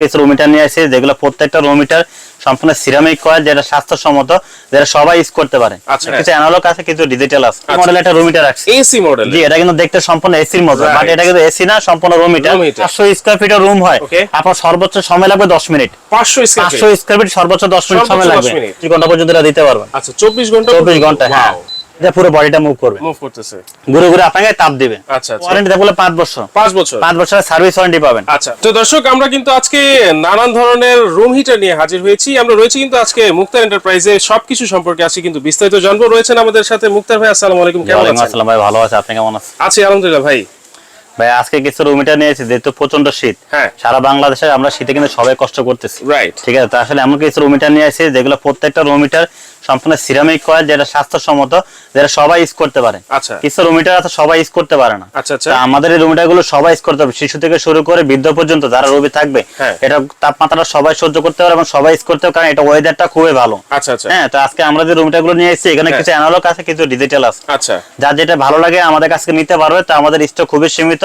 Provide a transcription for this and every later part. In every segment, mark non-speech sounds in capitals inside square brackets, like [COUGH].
কিছু রুমিটার নিয়ে আসি যেগুলো প্রত্যেকটা রুমিটার সম্পূর্ণ সিরামিক কয়েল যেটা স্বাস্থ্যসম্মত যেটা সবাই ইউজ করতে পারে। আচ্ছা। কিছু অ্যানালগ আছে কিছু ডিজিটাল আছে। আচ্ছা। মডেল একটা রুমিটার আছে এসি মডেল জি এটা কিন্তু দেখতে সম্পূর্ণ এসির মতো বাট এটা কিন্তু এসি না সম্পূর্ণ রোমিটার মিটার Room heater। পাঁচশো স্কোয়ার ফিটের রুম হয়। আপনার সর্বোচ্চ সময় লাগবে দশ মিনিট। 500 স্কয়ার ফিট সর্বোচ্চ দশ মিনিট সময় লাগবে। মিনিট। দুই ঘণ্টা পর্যন্ত এটা দিতে পারবেন। আচ্ছা 24 ঘণ্টা চব্বিশ ঘণ্টা হ্যাঁ। এটা পুরো বডিটা মুভ করবে। মুভ করতেছে। ঘুরে ঘুরে আপনাকে তাপ দিবে। আচ্ছা আচ্ছা। ওয়ারেন্টি পাঁচ বছর। 5 বছর। বছরের সার্ভিস ওয়ারেন্টি পাবেন। আচ্ছা তো দর্শক আমরা কিন্তু আজকে নানান ধরনের রুম হিটার নিয়ে হাজির হয়েছি। আমরা রয়েছি কিন্তু আজকে মুক্তার এন্টারপ্রাইজে সবকিছু সম্পর্কে আজকে কিন্তু বিস্তারিত জানব। রয়েছেন আমাদের সাথে মুক্তার ভাই আসসালামু আলাইকুম। কেমন আছেন? আসসালাম ভাই ভালো আছে। আপনি কেমন আছেন? আছি আলহামদুলিল্লাহ ভাই। ভাই আজকে কিছু রুমিটার নিয়েছি যেহেতু প্রচণ্ড শীত। হ্যাঁ। সারা বাংলাদেশে আমরা শীতে কিন্তু সবাই কষ্ট করতেছি। রাইট ঠিক আছে তো আসলে এমন কিছু রুমিটার নিয়ে আসি যেগুলো প্রত্যেকটা রুমিটার সম্পূর্ণ সিরামিক কয়েল যেটা স্বাস্থ্যসম্মত যেটা সবাই ইউজ করতে পারে। আচ্ছা। কিছু রুমিটার আছে সবাই ইউজ করতে পারে না। আচ্ছা আচ্ছা। আমাদের এই রুমিটারগুলো সবাই ইউজ করতে হবে। শিশু থেকে শুরু করে বৃদ্ধ পর্যন্ত যারা রোগী থাকবে হ্যাঁ। এটা তাপমাত্রা সবাই সহ্য করতে পারে এবং সবাই ইউজ করতে পারে কারণ এটা ওয়েদারটা খুবই ভালো। আচ্ছা আচ্ছা। হ্যাঁ তো আজকে আমরা যে রুমিটারগুলো নিয়ে এসেছি এখানে হ্যাঁ। কিছু অ্যানালগ আছে কিছু ডিজিটাল আছে। আচ্ছা। যার যেটা ভালো লাগে আমাদের কাছে নিতে পারবে তো আমাদের স্টক খুবই সীমিত।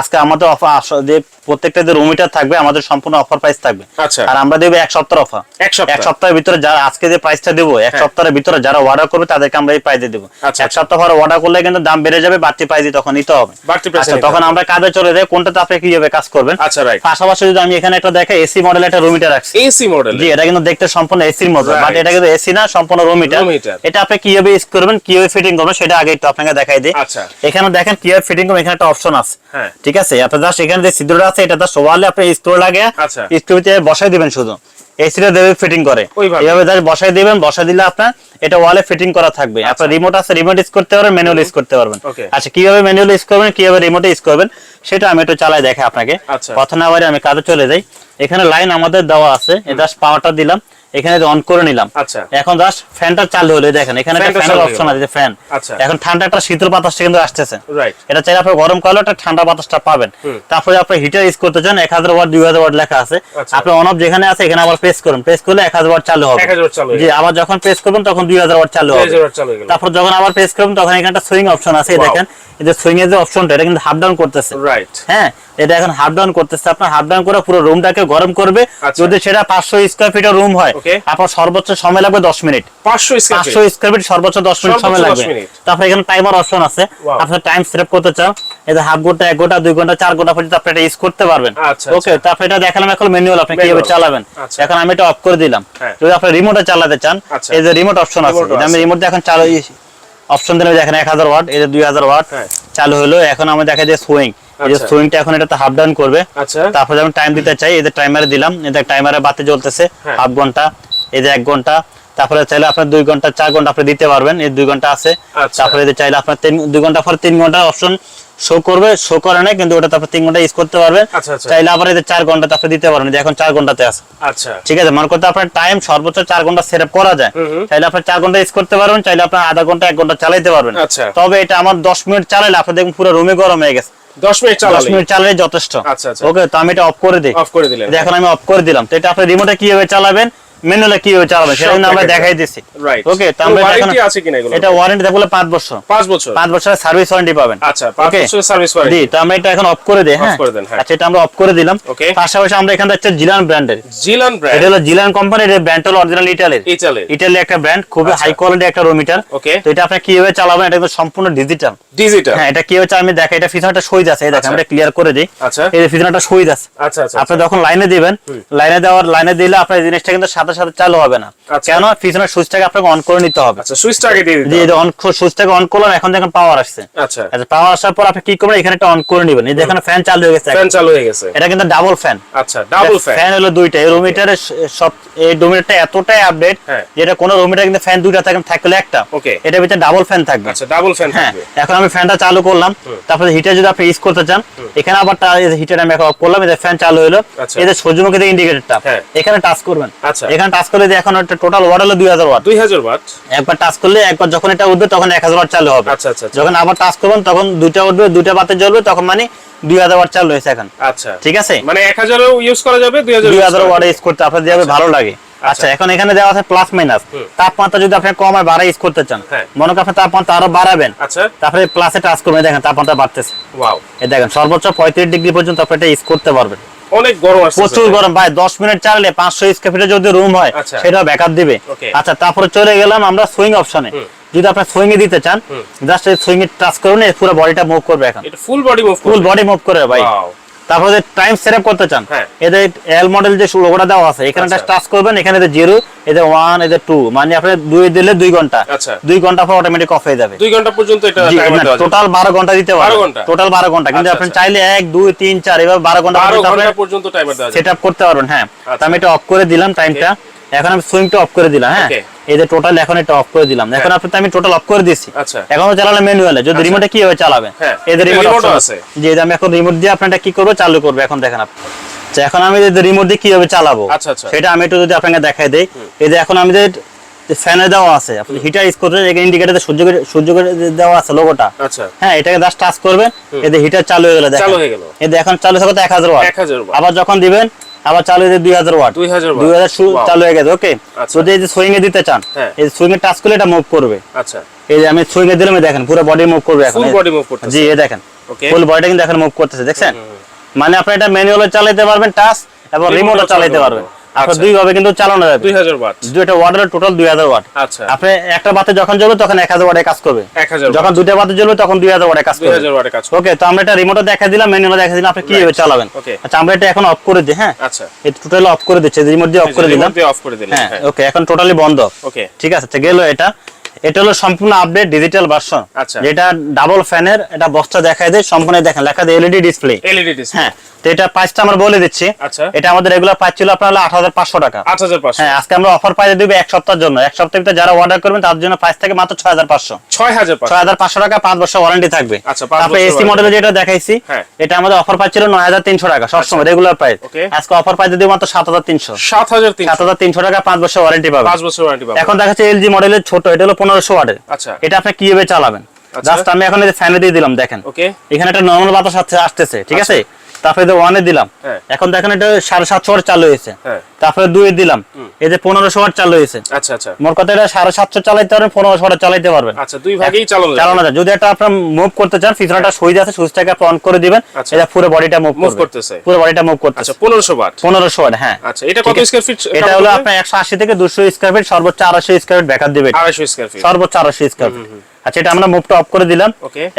আজকে আমাদের অফার যে প্রত্যেকটা যে রুমিটার থাকবে আমাদের সম্পূর্ণ অফার প্রাইস থাকবে। আচ্ছা। আর আমরা দেবো এক সপ্তাহ অফার এক সপ্তাহ। এক সপ্তাহের ভিতরে যারা আজকে যে প্রাইসটা দেবো এক হ্যাঁ। সপ্তাহের ভিতরে যারা অর্ডার করবে তাদেরকে আমরা এই প্রাইসে দেবো। আচ্ছা, এক সপ্তাহ পরে অর্ডার করলে কিন্তু দাম বেড়ে যাবে বাড়তি প্রাইসই তখন নিতে হবে। আচ্ছা তখন আমরা কাজে চলে যাই কোনটাতে আপনি কীভাবে কাজ করবেন? আচ্ছা রাইট পাশাপাশি যদি আমি এখানে একটা দেখে এসি মডেল একটা রুমিটার রাখছি। এসি মডেল জি এটা কিন্তু দেখতে সম্পূর্ণ এসির মতো বাট এটা কিন্তু এসি না সম্পূর্ণ রুম হিটার Room heater। এটা আপনি কীভাবে ইউজ করবেন কীভাবে ফিটিং করবেন সেটা আগে একটু আপনাকে দেখাই দিই। আচ্ছা। এখানে দেখেন কীভাবে ফিটিং করবেন এখানে একটা অপশন আছে। হ্যাঁ। ঠিক আছে? আপনি জাস্ট এখানে যে ছিদ্রটা আছে এটা জাস্ট ওয়ালে আপনি স্ক্রু লাগে। আচ্ছা। স্ক্রুতে বসাই দিবেন শুধু। এসিটা দেবে ফিটিং করে। এইভাবে জাস্ট বসাই দিবেন বসাই দিলে আপনার এটা ওয়ালে ফিটিং করা থাকবে। আপনার রিমোট আছে রিমোট ইউজ করতে পারবেন ম্যানুয়াল ইউজ করতে পারবেন। আচ্ছা কীভাবে ম্যানুয়াল ইউজ করবেন কীভাবে রিমোট ইউজ করবেন সেটা আমি একটু চালাই দেখে আপনাকে। প্রথমে কথা না বাড়ি আমি কাজে চলে যাই। এখানে লাইন আমাদের দেওয়া আছে। জাস্ট পাওয়ারটা দিলাম। এখানে অন করে নিলাম আচ্ছা। এখন জাস্ট ফ্যানটা চালু হলো দেখেন এখানে একটা ফ্যানের অপশন আছে যে ফ্যান। আচ্ছা। এখন ঠান্ডা একটা শীতল বাতাসটা কিন্তু আসতেছে। এটা চাইলে আপনি গরম করলে একটা ঠান্ডা বাতাসটা পাবেন। তারপরে আপনি হিটার ইউজ করতে চান এক হাজার ওয়াট দুই হাজার ওয়াট লেখা আছে। আচ্ছা। আপনি অন অফ যেখানে আছে এখানে আবার প্রেস করুন। প্রেস করলে এক হাজার ওয়াট চালু হবে। 1000 watt চালু জি আবার যখন প্রেস করবেন তখন দুই হাজার ওয়াট চালু হবে। 2000 watt চালু তারপর যখন আবার প্রেস করবেন তখন এখানে একটা সুইং অপশন আছে দেখেন। এই যে সুইং এর যে অপশনটা এটা কিন্তু হাফ ডাউন করতেছে। রাইট হ্যাঁ এটা এখন হাফ ডাউন করতেছে আপনার হাফ ডাউন করে পুরো রুমটাকে গরম করবে আচ্ছা। যদি সেটা পাঁচশো স্কোয়ার ফিটের রুম হয়. আপনার সর্বোচ্চ সময় লাগবে দশ মিনিট 500 পাঁচশো স্কোয়ার ফিট সর্বোচ্চ দশ মিনিট সময় লাগবে। তারপরে এখানে টাইমার অপশন আছে. আপনার টাইম সেভ করতে চান এটা হাফ ঘণ্টা এক ঘণ্টা দুই ঘণ্টা চার ঘণ্টা পর্যন্ত আপনি এটা ইউজ করতে পারবেন আচ্ছা, ওকে তারপরে এটা দেখালাম এখন ম্যানুয়াল আপনি কীভাবে চালাবেন আচ্ছা। এখন আমি এটা অফ করে দিলাম হ্যাঁ। যদি আপনি রিমোটে চালাতে চান আচ্ছা। এই যে রিমোট অপশন আছে আমি রিমোট এখন চালু অপশন দিলে দেখেন এক হাজার ওয়াট এই যে দুই হাজার ওয়াট হ্যাঁ। চালু হলো এখন আমি দেখা যায় সুইং এই যে আচ্ছা। সুইংটা এখন এটা হাফ ডাউন করবে আচ্ছা তারপরে আমি টাইম দিতে চাই এদের টাইমারে দিলাম এদের টাইমারে বাতি জ্বলতেছে হ্যাঁ। হাফ ঘণ্টা এই যে এক ঘণ্টা তারপরে চাইলে আপনার দুই ঘণ্টা চার ঘণ্টা আপনি দিতে পারবেন এই দুই ঘণ্টা আছে। আচ্ছা। তারপরে এদের চাইলে আপনার তিন দুই ঘণ্টা পরে তিন ঘণ্টা অপশন শো করবে শো করে না কিন্তু ওটা তারপর তিন ঘণ্টা ইউজ করতে পারবেন। আচ্ছা, আচ্ছা। চাইলে আবার এদের চার ঘণ্টা তারপরে দিতে পারবেন যে এখন চার ঘন্টাতে আছে। আচ্ছা। ঠিক আছে মনে করতে আপনার টাইম সর্বোচ্চ চার ঘণ্টা সেট করা যায়। চাইলে আপনি চার ঘণ্টা ইউজ করতে পারবেন চাইলে আপনার আধা ঘণ্টা এক ঘণ্টা চালাইতে পারবেন। তবে এটা আমার দশ মিনিট চালাইলে আপনি দেখুন পুরো রুমে গরম হয়ে গেছে। 10 মিনিট দশ মিনিট চালালে যথেষ্ট। ওকে তো আমি এটা অফ করে দিই। অফ করে দিলেন। যে এখন আমি অফ করে দিলাম। তো এটা আপনি রিমোটে কীভাবে চালাবেন? ম্যানুয়ালে কীভাবে চালাবেন সেটা কিন্তু আমরা দেখাই ওকে তো আমরা ওয়ারেন্টি আছে কিনা এগুলো এটা ওয়ারেন্টি দেখলে পাঁচ বছর। 5 বছর। পাঁচ বছরের সার্ভিস ওয়ারেন্টি পাবেন। আচ্ছা 5 বছরের সার্ভিস জি তো আমরা এটা এখন অফ করে দিই হ্যাঁ? করে দেন, হ্যাঁ। আচ্ছা এটা আমরা অফ করে দিলাম. পাশাপাশি আমরা এখানে জিলান ব্র্যান্ডের। জিলান এটা হলো জিলান কোম্পানির ব্র্যান্ড হলো অরিজিনাল ইটালির ইটালির ইটালি একটা ব্র্যান্ড খুবই আচ্ছা। হাই কোয়ালিটি একটা রোমিটার Okay. তো এটা আপনি কীভাবে চালাবেন এটা কিন্তু সম্পূর্ণ ডিজিটাল ডিজিটাল হ্যাঁ এটা কীভাবে আমি দেখাই এটা পিছনটা সুইচ আছে এই দেখেন আচ্ছা। আমরা ক্লিয়ার করে দিই। আচ্ছা। এই পিছনটা আছে। আচ্ছা আচ্ছা আপনি যখন লাইনে দিবেন লাইনে দেওয়ার লাইনে দিলে আপনার জিনিসটা কিন্তু সাথে সাথে চালু হবে না। আচ্ছা। কেন পিছনের সুইচটাকে আপনাকে অন করে নিতে হবে। আচ্ছা সুইচটা দিয়ে দিতে অন সুইচটাকে অন করলাম এখন দেখেন পাওয়ার আসছে। আচ্ছা। আচ্ছা পাওয়ার আসার পর আপনি কি করবেন? এখানে একটা অন করে নেবেন। এই দেখেন ফ্যান চালু হয়ে গেছে ফ্যান চালু হয়ে গেছে। এটা কিন্তু ডাবল ফ্যান আচ্ছা ডাবল ফ্যান ফ্যান হলো দুইটা। এই রুমিটারের সব এই রুমিটারটা এতটাই আপডেট হ্যাঁ। যেটা কোন রুমিটার কিন্তু ফ্যান দুইটা থাকে থাকলে একটা। Okay. এটার ভিতরে ডাবল ফ্যান থাকবে। আচ্ছা ডাবল ফ্যান থাকবে। এখন আমি ফ্যানটা চালু করলাম। তারপরে হিটার যদি আপনি ইউজ করতে চান এখানে আবার হিটার আমি অফ করলাম এই যে ফ্যান চালু হলো। আচ্ছা। এই যে সূর্যমুখী ইন্ডিকেটরটা হ্যাঁ। এখানে টাচ করবেন। আচ্ছা। এখানে টাচ করলে যে এখন টোটাল ওয়াট হলো দুই হাজার ওয়াট 2000 ওয়াট একবার টাচ করলে একবার যখন এটা উঠবে তখন এক হাজার ওয়াট চালু হবে। আচ্ছা, আচ্ছা, আচ্ছা। যখন আবার টাচ করবেন তখন দুইটা উঠবে দুইটা বাতে জ্বলবে তখন মানে দুই হাজার ওয়াট চালু হয়েছে এখন। আচ্ছা। ঠিক আছে? মানে 1000 ও ইউজ করা যাবে 2000 দুই হাজার ওয়াট ইউজ করতে আপনার যাবে ভালো লাগে। আচ্ছা এখন এখানে দেওয়া আছে প্লাস মাইনাস তাপমাত্রা যদি আপনি কমায় বাড়া ইউজ করতে চান হ্যাঁ। মনে করেন তাপমাত্রা আরও বাড়াবেন আচ্ছা। তারপরে প্লাসে টাচ করবেন। দেখেন তাপমাত্রা বাড়তেছে। ওয়াও এই দেখেন সর্বোচ্চ পঁয়ত্রিশ ডিগ্রি পর্যন্ত আপনি এটা ইউজ করতে পারবেন। অনেক গরম আসছে প্রচুর গরম। ভাই দশ মিনিট চালালে পাঁচশো স্কয়ার ফিটের যদি রুম হয় সেটা সেটাও ব্যাকআপ দিবে। আচ্ছা তারপরে চলে গেলাম আমরা সুইং অপশনে যদি আপনি সুইং এ দিতে চান জাস্ট সুইং এ টাচ করুন এই পুরো বডিটা মুভ করবে এখন। এটা full body move full body move করে ভাই। তারপরে টাইম সেটআপ করতে চান হ্যাঁ। এদের এল মডেল যে লোগোটা দেওয়া আছে এখানে আচ্ছা। টাচ করবেন এখানে জিরো এদের ওয়ান এদের টু মানে আপনি দুই দিলে দুই ঘণ্টা আচ্ছা। দুই ঘণ্টা পর অটোমেটিক অফ হয়ে যাবে দুই ঘণ্টা পর্যন্ত এটা টোটাল বারো ঘণ্টা দিতে 12 পারবেন টোটাল বারো ঘণ্টা কিন্তু আচ্ছা, আপনি আচ্ছা। চাইলে এক দুই তিন চার এভাবে বারো ঘণ্টা পর্যন্ত সেট আপ করতে পারবেন হ্যাঁ আচ্ছা। আমি এটা অফ করে দিলাম টাইমটা এখন আমি সুইংটা অফ করে দিলাম হ্যাঁ? এই যে টোটাল এখন এটা অফ করে দিলাম। এখন আপনি আমি টোটাল অফ করে দিচ্ছি আচ্ছা। এখন চালালে ম্যানুয়ালে যদি রিমোটে কীভাবে চালাবেন হ্যাঁ, এই যে রিমোট আছে। যে যে আমি এখন রিমোট দিয়ে আপনারা কি করব? চালু করব এখন দেখেন আপনি। আচ্ছা, এখন আমি যে রিমোট দিয়ে কীভাবে চালাবো? আচ্ছা, আচ্ছা। সেটা আমি একটু যদি আপনাকে দেখাই দেই। এই যে এখন আমি যে ফ্যানে দেওয়া আছে আপনি হিটার ইউজ করতে ইন্ডিকেটারে সূর্য করে- সূর্য করে দেওয়া আছে লোগোটা আচ্ছা। হ্যাঁ এটাকে জাস্ট টাচ করবেন। এতে হিটার চালু হয়ে গেল চালু হয়ে গেল। এতে এখন চালু থাকতে এক হাজার ওয়াট। 1000 watt। আবার যখন দিবেন আবার চালু হয়েছে দুই হাজার ওয়াট। 2000 watt। দুই হাজার। চালু হয়ে গেছে ওকে আচ্ছা। যদি এই যে সুইং এ দিতে চান হ্যাঁ। এই সুইং এ টাচ করলে এটা মুভ করবে। আচ্ছা। এই যে আমি সুইং এ দিলাম দেখেন পুরো বডি মুভ করবে এখন। বডি মুভ করতেছে। জি এই দেখেন। ফুল বডিটা কিন্তু এখন মুভ করতেছে দেখছেন? মানে আপনি এটা ম্যানুয়ালে চালাইতে পারবেন টাচ এবং রিমোটও চালাতে চালাতে পারবেন। দুই ভাবে কিন্তু চালানো যাবে। 2000 ওয়াট। দুইটা ওয়াটের টোটাল দুই হাজার ওয়াট। আচ্ছা। আপনি একটা বাতে যখন জ্বলবে তখন এক হাজার ওয়াটে কাজ করবে। 1000 যখন দুইটা বাতে জ্বলবে তখন দুই হাজার ওয়াটে কাজ করবে। 2000 ওয়াটে কাজ করবে। ওকে তো আমরা এটা রিমোটে দেখা দিলাম ম্যানুয়ালে দেখা দিলাম আপনি কীভাবে চালাবেন। আচ্ছা আমরা এটা এখন অফ করে দিই হ্যাঁ? আচ্ছা। এটা টোটালি অফ করে দিচ্ছি রিমোট দিয়ে অফ করে দিলাম। অফ করে দিলেন হ্যাঁ হ্যাঁ। ওকে এখন টোটালি বন্ধ। ওকে ঠিক আছে গেল এটা। এটা হলো সম্পূর্ণ আপডেট ডিজিটাল ভার্সন আচ্ছা। যেটা ডাবল ফ্যানের এটা বক্সটা দেখায় দেয় সম্পূর্ণ দেখেন লেখা দেয় এলইডি ডিসপ্লে এলইডি ডিসপ্লে হ্যাঁ তো এটা প্রাইসটা আমরা বলে দিচ্ছি। আচ্ছা। এটা আমাদের রেগুলার প্রাইস ছিল আপনার হলো আট হাজার পাঁচশো টাকা। 8500 হ্যাঁ আজকে আমরা অফার প্রাইসে দিব এক সপ্তাহের জন্য। এক সপ্তাহের ভিতরে যারা অর্ডার করবেন তাদের জন্য প্রাইস থাকে মাত্র ছয় হাজার পাঁচশো। 6500 ছয় হাজার পাঁচশো টাকা পাঁচ বছর ওয়ারেন্টি থাকবে। আচ্ছা, পাঁচ তারপরে এসি মডেলে যেটা দেখাইছি হ্যাঁ। এটা আমাদের অফার প্রাইস ছিল নয় হাজার তিনশো টাকা সবসময় রেগুলার প্রাইস Okay. আজকে অফার প্রাইসে দিব মাত্র সাত হাজার তিনশো। 7300 সাত হাজার তিনশো টাকা পাঁচ বছর ওয়ারেন্টি পাবে 5 বছর ওয়ারেন্টি পাবেন। এখন দেখাচ্ছে এলজি মডেলের ছোট এটা হলো পনেরোশো ওয়াটের। আচ্ছা। এটা আপনি কীভাবে চালাবেন? আচ্ছা। জাস্ট আমি এখন ফ্যানে দিয়ে দিলাম দেখেন। ওকে এখানে একটা নর্মাল বাতাস আসছে- আসতেছে ঠিক আছে? তারপরে ওয়ানে দিলাম। হ্যাঁ। এখন দেখেন এটা সাড়ে সাতশো চালু হয়েছে। হ্যাঁ। তারপরে দুই দিলাম। এই যে পনেরোশো ওয়াট চালু হয়েছে। আচ্ছা আচ্ছা। মোট কথা এটা সাড়ে সাতশো চালাইতে পারবেন পনেরোশো ওয়াট চালাইতে পারবেন। আচ্ছা দুই ভাগেই চালানো যাবে চালানো যায়। যদি এটা আপনার মুভ করতে চান পিছনটা সুইচ আছে সুইচটাকে আপনি অন করে দিবেন। আচ্ছা। এটা পুরো বডিটা মুভ মুভ করতেছে। পুরো বডিটা মুভ করতে আচ্ছা পনেরোশো ওয়াট পনেরোশো ওয়াট হ্যাঁ। আচ্ছা এটা কত স্কয়ার ফিট এটা হলো আপনার একশো আশি থেকে দুশো স্কোয়ার ফিট সর্বোচ্চ আড়াইশো স্কোয়ার ফিট ব্যাকআপ দিবে আড়াইশো 250 স্কয়ার ফিট সর্বোচ্চ আড়াইশো স্কোয়ার ফিট আচ্ছা এটা আমরা মুভটা অফ করে দিলাম।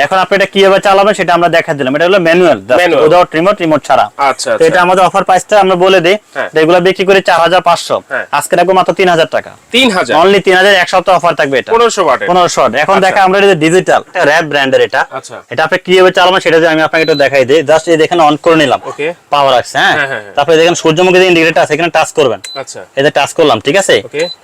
এখন আপনি এটা কীভাবে চালাবেন সেটা আমরা দেখা দিলাম। এটা হলো ম্যানুয়াল উইদাউট রিমোট রিমোট ছাড়া। আচ্ছা তো এটা আচ্ছা আমাদের অফার প্রাইসটা আমরা বলে দিই হ্যাঁ। রেগুলার বিক্রি করে চার হাজার পাঁচশো। হ্যাঁ। আজকে রাখব মাত্র তিন হাজার টাকা। 3000 অনলি তিন হাজার এক সপ্তাহ অফার থাকবে এটা। 1500 ওয়াটের পনেরোশো ওয়াট। এখন আচ্ছা। দেখা আমরা এটা ডিজিটাল র্যাপ ব্র্যান্ডের এটা। আচ্ছা। এটা আপনি কীভাবে চালাবেন সেটা আমি আপনাকে একটু দেখাই দিই। জাস্ট এই দেখেন অন করে নিলাম। ওকে। পাওয়ার আছে হ্যাঁ? হ্যাঁ। তারপরে দেখেন সূর্যমুখী যে ইন্ডিকেটর আছে এখানে টাচ করবেন। আচ্ছা। এতে টাচ করলাম ঠিক আছে?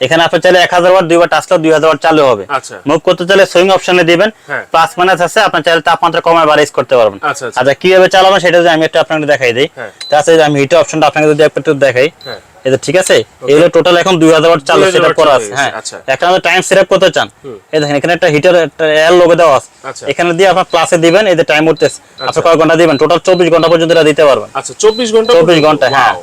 এখানে আপনি চাইলে এক হাজার ওয়াট দুইবার টাচ করলে দুই হাজার ওয়াট চালু হবে। আচ্ছা। মুভ করতে চাইলে অপশনে দিবেন হ্যাঁ। প্লাস মাইনাস আছে আপনার চাইলে তাপমাত্রা কমায় বাড়াইজ করতে পারবেন আচ্ছা, আচ্ছা। আচ্ছা কীভাবে চালাবেন সেটা যদি আমি একটু আপনাকে দেখাই দিই হ্যাঁ। তাছাড়া আমি হিট অপশনটা আপনাকে যদি একটু দেখাই হ্যাঁ। এটা ঠিক আছে এগুলো টোটাল এখন দুই হাজার ওয়াট চালু 2000 সেটা করা আছে হ্যাঁ আচ্ছা। একটা আমাদের টাইম সেট করতে চান এই দেখেন এখানে একটা হিটার একটা এল লোগো দেওয়া আছে আচ্ছা। এখানে দিয়ে আপনার প্লাসে দিবেন এই যে টাইম উঠতেছে আপনি কয় ঘণ্টা দিবেন টোটাল চব্বিশ ঘণ্টা পর্যন্ত এটা দিতে পারবেন আচ্ছা 24 ঘণ্টা চব্বিশ? ঘণ্টা হ্যাঁ.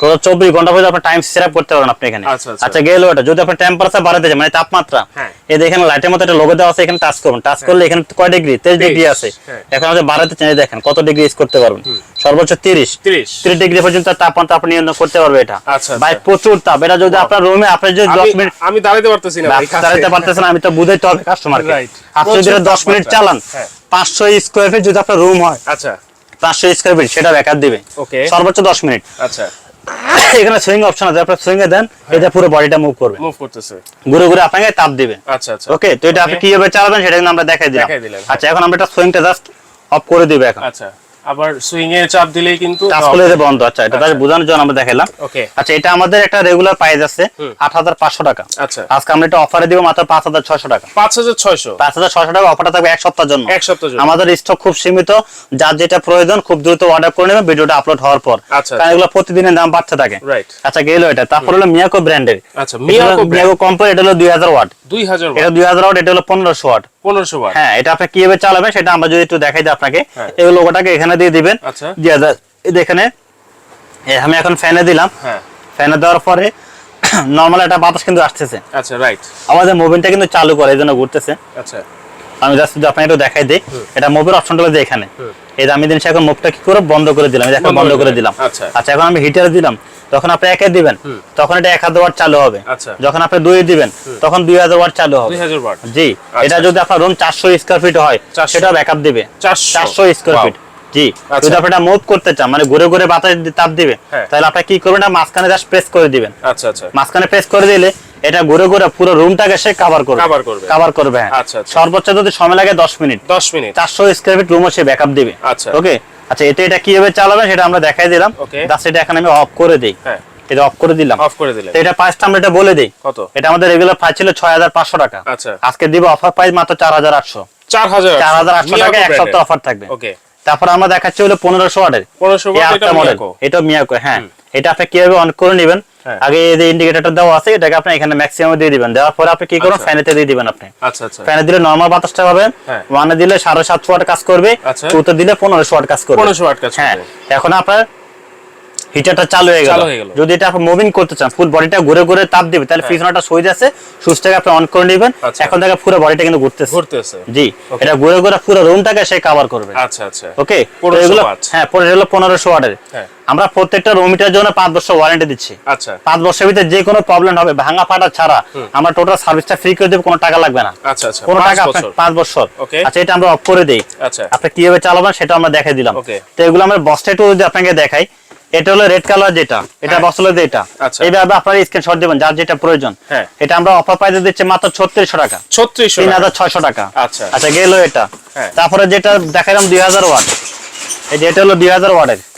টোটাল চব্বিশ ঘণ্টা পর্যন্ত আপনার টাইম সেট করতে পারবেন আপনি এখানে। আচ্ছা, আচ্ছা। আচ্ছা গেল ওটা যদি আপনার টেম্পারেচার বাড়াতে চান মানে তাপমাত্রা হ্যাঁ। এই দেখেন লাইটের মতো একটা লোগো দেওয়া আছে এখানে টাচ করুন টাচ করলে এখানে কয় ডিগ্রি তেইশ ডিগ্রি আছে। হ্যাঁ। এখন আপনি বাড়াতে চান দেখেন কত ডিগ্রি ইউজ করতে পারবেন। সর্বোচ্চ তিরিশ। 30 তিরিশ ডিগ্রি পর্যন্ত তাপমাত্রা আপনি নিয়ন্ত্রণ করতে পারবে এটা। আচ্ছা, ভাই। প্রচুর তাপ। এটা যদি আপনার রুমে আপনি যদি দশ মিনিট আমি দাঁড়াতে পারতেছি না। চালাতে পারতেছেন আমি তো বুঝাইতে হবে কাস্টমারকে আপনি যদি দশ মিনিট চালান হ্যাঁ। পাঁচশো স্কোয়ার ফিট যদি আপনার রুম হয় আচ্ছা। পাঁচশো স্কোয়ার ফিট সেটা ব্যাকআপ দিবে। সর্বোচ্চ দশ মিনিট। আচ্ছা। এখানে সুইং অপশন আছে আপনি সুইং এ দেন এটা পুরো বডিটা মুভ করবে। মুভ করতেছে। ঘুরে ঘুরে আপনাকে তাপ দিবে। আচ্ছা আচ্ছা। ওকে তো এটা আপনি. কীভাবে চালাবেন সেটা কিন্তু আমরা দেখাই দিলাম। আচ্ছা এখন আমরা এটা সুইংটা জাস্ট অফ করে দিবে এখন। আচ্ছা। আবার সুইং এ চাপ দিলেই কিন্তু বন্ধ। আচ্ছা এটা তাহলে বোঝানোর জন্য আমরা দেখাইলাম ওকে আচ্ছা এটা আমাদের একটা রেগুলার প্রাইস আছে আট হাজার পাঁচশো টাকা। আচ্ছা। আজকে আমরা এটা অফারে দিব মাত্র পাঁচ হাজার ছয়শো টাকা। 5600 পাঁচ হাজার ছয়শো টাকা অফারটা থাকবে এক সপ্তাহের জন্য। এক সপ্তাহ জন্য। আমাদের স্টক খুব সীমিত যার যেটা প্রয়োজন খুব দ্রুত অর্ডার করে নেবেন ভিডিওটা আপলোড হওয়ার পর। আচ্ছা, কারণ এগুলো প্রতিদিনের দাম বাড়তে থাকে। রাইট আচ্ছা গেল এটা। তারপর হলো মিয়াকো ব্র্যান্ডের আচ্ছা মিয়াকো মিয়াকো কোম্পানি এটা হলো দুই হাজার ওয়াট। 2000 এটা দুই হাজার ওয়াট এটা হলো পনেরোশো ওয়াট। 1500 ওয়াট হ্যাঁ এটা আপনি কীভাবে চালাবেন সেটা আমরা যদি একটু দেখাই দিই আপনাকে। হ্যাঁ। এই লোগোটাকে এখানে দিয়ে দিবেন। আচ্ছা। দিয়ে দা- এই যে এখানে আমি এখন ফ্যানে দিলাম। হ্যাঁ। ফ্যানে দেওয়ার পরে [CLEARS THROAT] নর্মাল একটা বাতাস কিন্তু আসতেছে। আচ্ছা রাইট আমাদের মুভিংটা কিন্তু চালু করে এই জন্য ঘুরতেছে। আচ্ছা। আমি জাস্ট যদি আপনাকে একটু দেখাই দিই এটা মুভের অপশনটা হলো যে এখানে। এই যে আমি জিনিস এখন মুভটা কি করে বন্ধ করে দিলাম। এখন বন্ধ করে করে দিলাম। আচ্ছা। আচ্ছা এখন আমি হিটারে দিলাম। তখন আপনি একে দিবেন তখন এটা এক হাজার ওয়াট চালু হবে। আচ্ছা। যখন আপনি দুই দিবেন তখন দুই হাজার ওয়াট চালু হবে। জি। এটা যদি আপনার রুম চারশো স্কোয়ার ফিট হয় 400 সেটা ব্যাকআপ দিবে। চারশো। স্কোয়ার ফিট জি। আচ্ছা। যদি আপনি এটা মুভ করতে চান মানে ঘুরে ঘুরে বাতাস তাপ দিবে হ্যাঁ। তাহলে আপনি কি করবেন না মাঝখানে জাস্ট প্রেস করে দিবেন। আচ্ছা আচ্ছা। মাঝখানে প্রেস করে দিলে এটা ঘুরে ঘুরে পুরো রুমটাকে সে কভার করবে। Cover করবে। কভার করবে হ্যাঁ। আচ্ছা, আচ্ছা। সর্বোচ্চ যদি সময় লাগে দশ মিনিট। দশ মিনিট। চারশো স্কোয়ার ফিট রুমও সে ব্যাকআপ দিবে। আচ্ছা। ওকে আচ্ছা এতে এটা কীভাবে চালাবেন সেটা আমরা দেখাই দিলাম. জাস্ট এটা এখন আমি অফ করে দিই। হ্যাঁ। এটা অফ করে দিলাম। অফ করে দিলাম এটা প্রাইসটা আমরা এটা বলে দিই। কত? এটা আমাদের রেগুলার প্রাইস ছিল ছয় হাজার পাঁচশো টাকা। আচ্ছা। আজকে দিব অফার প্রাইস মাত্র চার হাজার আটশো। চার হাজার চার হাজার আটশো টাকা এক সপ্তাহ অফার থাকবে। ওকে। তারপর আমরা দেখাচ্ছি হলো পনেরোশো ওয়াটের। পনেরোশো এই ওয়াট এটা মডেল মিয়াকো এটা মিয়াকো হ্যাঁ। এটা আপনি কীভাবে অন করে নেবেন। আগে এই যে ইন্ডিকেটরটা দেওয়া আছে এটাকে আপনি এখানে ম্যাক্সিমাম দিয়ে দিবেন। দেওয়ার পরে আপনি কি করুন আচ্ছা। ফ্যানেতে দিয়ে দিবেন আপনি। আচ্ছা আচ্ছা। ফ্যানে দিলে নর্মাল বাতাসটা পাবেন হ্যাঁ। ওয়ানে দিলে সাড়ে সাতশো ওয়াট কাজ করবে। আচ্ছা। টুতে দিলে পনেরোশো ওয়াট কাজ করবে। 1500 ওয়াট কাজ হ্যাঁ। করবে। এখন আপনার হিটারটা চালু হয়ে গেল। হয়ে। যদি এটা আপনি মুভিং করতে চান ফুল বডিটা ঘুরে ঘুরে তাপ দিবে তাহলে পিছনটা আছে সুইচটাকে আপনি অন করে নেবেন। আচ্ছা। এখন থেকে পুরো বডিটা কিন্তু ঘুরতেছে। ঘুরতেছে। জি এটা ঘুরে ঘুরে পুরো রুমটাকে সে কভার করবে। আচ্ছা আচ্ছা। ওকে এগুলো হ্যাঁ পরে হলো পনেরোশো ওয়াটের হ্যাঁ। আমরা প্রত্যেকটা রুমিটার জন্য পাঁচ বছর ওয়ারেন্টি দিচ্ছি। আচ্ছা। পাঁচ বছরের ভিতরে যে কোনো প্রবলেম হবে ভাঙা ফাটা ছাড়া আমরা টোটাল সার্ভিসটা ফ্রি করে দেবো কোনো টাকা লাগবে না। আচ্ছা আচ্ছা। কোনো টাকা আপনার বছর। পাঁচ বছর। আচ্ছা এটা আমরা অফ করে দিই। আচ্ছা। আপনি কীভাবে চালাবেন সেটা আমরা দেখে দিলাম। তো এগুলো আমরা বস্তা একটু যদি আপনাকে দেখাই এটা হলো রেড কালার যেটা এটা বসলে যেটা আচ্ছা। এইভাবে আপনারা স্ক্রিনশট দিবেন যার যেটা প্রয়োজন হ্যাঁ। এটা আমরা অফার প্রাইসে দিচ্ছি মাত্র ছত্রিশশো টাকা ছত্রিশশো তিন টাকা। হাজার ছয়শো টাকা আচ্ছা। আচ্ছা গেল এটা হ্যাঁ। তারপরে যেটা দেখালাম দুই হাজার ওয়াট এই যে এটা হলো দুই হাজার ওয়াটের দুই হাজার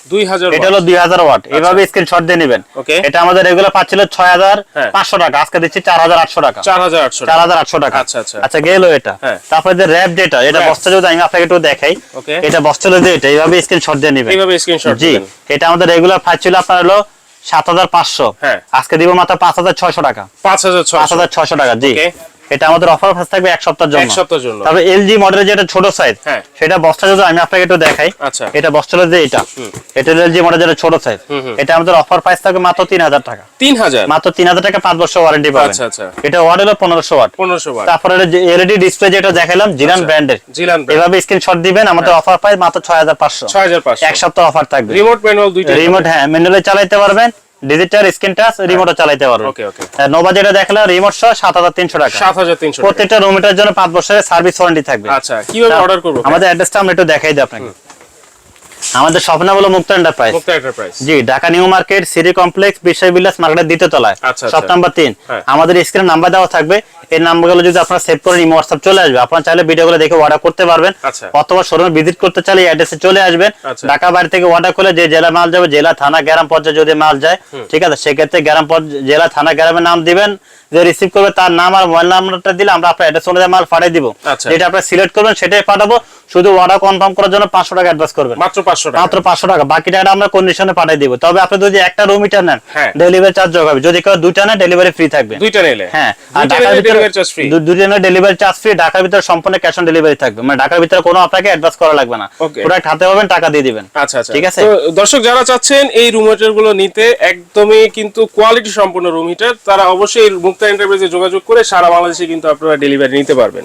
এটা হলো দুই হাজার ওয়াট এভাবে স্ক্রিনশট দিয়ে নেবেন। এটা আমাদের রেগুলার পাচ্ছিল ছয় হাজার। পাঁচশো টাকা। আজকে দিচ্ছি চার হাজার আটশো টাকা। চার হাজার আটশো চার হাজার আটশো টাকা। আচ্ছা, আচ্ছা। এটা। তারপরে যে র্যাপ যেটা এটা বস্তা যদি আমি আপনাকে একটু দেখাই। এটা বস্তা এটা এইভাবে স্ক্রিনশট দিয়ে নেবেন। এইভাবে স্ক্রিনশট জি। এটা আমাদের রেগুলার প্রাইস ছিল আপনার হলো সাত হাজার পাঁচশো। হ্যাঁ। আজকে দিব মাত্র পাঁচ হাজার ছয়শো টাকা। পাঁচ হাজার পাঁচ হাজার ছয়শো টাকা জি. এটা আমাদের অফার ফাস থাকবে এক সপ্তাহের জন্য। এক সপ্তাহের জন্য। তবে এলজি মডেলের যেটা ছোট সাইজ হ্যাঁ। সেটা বস্তা যদি আমি আপনাকে একটু দেখাই আচ্ছা। এটা বস্তা যে এটা। এটা এলজি মডেল যেটা ছোট সাইজ এটা আমাদের অফার প্রাইস থাকবে মাত্র তিন হাজার টাকা। তিন হাজার? মাত্র তিন হাজার টাকা পাঁচ বছর ওয়ারেন্টি পাবেন। আচ্ছা, আচ্ছা। এটা ওয়াট হলো পনেরোশো ওয়াট পনেরোশো ওয়াট তারপরে এলইডি ডিসপ্লে যেটা দেখালাম জিরান আচ্ছা। ব্র্যান্ডের জিলান এভাবে স্ক্রিনশট দিবেন আমাদের অফার প্রাইস মাত্র ছয় হাজার পাঁচশো। ছয় হাজার পাঁচশো। এক সপ্তাহ অফার থাকবে। রিমোট ম্যানুয়াল দুইটা রিমোট হ্যাঁ ম্যানুয়ালে চালাতে পারবেন। ডিজিটাল স্ক্রিন টাচ রিমোটও চালাতে পারবে। ওকে ওকে। নোভা যেটা দেখালাম রিমোট সহ সাত হাজার তিনশো টাকা। সাত হাজার তিনশো প্রত্যেকটা রুমিটার জন্য 5 বছরের সার্ভিস ওয়ারেন্টি থাকবে। আচ্ছা কীভাবে অর্ডার করব আমাদের অ্যাড্রেসটা আমরা একটু দেখাই দিই আপনাকে। আমাদের স্বপ্ন হলো Mukta enterprise Mukta enterprise ji Dhaka new market city complex Bishwa Bilas মার্কেটের দ্বিতীয় তলায়। আচ্ছা, শপ। নাম্বার তিন। হ্যাঁ। আমাদের স্ক্রিনে নাম্বার দেওয়া থাকবে এই নাম্বারগুলো যদি আপনারা সেভ করেন ইমো হোয়াটসঅ্যাপ চলে আসবে। আপনারা চাইলে ভিডিওগুলো দেখে অর্ডার করতে পারবেন। আচ্ছা। অথবা শোরুমে ভিজিট করতে চাইলে অ্যাড্রেসে চলে আসবেন। আচ্ছা। ঢাকা বাড়ি থেকে অর্ডার করলে যে জেলা মাল যাবে জেলা থানা গ্রাম পর্যায়ে যদি মাল যায় ঠিক আছে? সেক্ষেত্রে গ্রাম পর্যায়ে জেলা থানা গ্রামের নাম দিবেন। যে রিসিভ করবে তার নাম আর মোবাইল নাম্বারটা দিলে আমরা আপনার অ্যাড্রেস অনুযায়ী মাল পাঠিয়ে দিব। আচ্ছা। যেটা আপনারা সিলেক্ট করবেন সেটাই পাঠাবো। শুধু অর্ডার কনফার্ম করার জন্য পাঁচশো টাকা অ্যাডভান্স করবেন। মাত্র পাঁচশো টাকা। মাত্র পাঁচশো টাকা। বাকি টাকাটা আমরা কন্ডিশনে পাঠিয়ে দিব। তবে আপনি যদি একটা রুম মিটার নেন হ্যাঁ। ডেলিভারি চার্জ যোগ হবে। যদি কেউ দুইটা নেন ডেলিভারি ফ্রি থাকবে। দুইটা নিলে। হ্যাঁ। আর ঢাকার ভিতরে চার্জ ফ্রি দু- দুইটা নেন ডেলিভারি চার্জ ফ্রি ঢাকার ভিতরে সম্পূর্ণ ক্যাশ অন ডেলিভারি থাকবে। মানে ঢাকার ভিতরে কোনো আপনাকে অ্যাডভান্স করা লাগবে না. প্রোডাক্ট হাতে পাবেন টাকা দিয়ে দিবেন। আচ্ছা আচ্ছা। ঠিক আছে? তো দর্শক যারা চাচ্ছেন এই রুম হিটারগুলো নিতে একদমই কিন্তু কোয়ালিটি সম্পূর্ণ রুম হিটার তারা অবশ্যই মুক্তা এন্টারপ্রাইজে যোগাযোগ করে সারা বাংলাদেশে কিন্তু আপনারা ডেলিভারি নিতে পারবেন।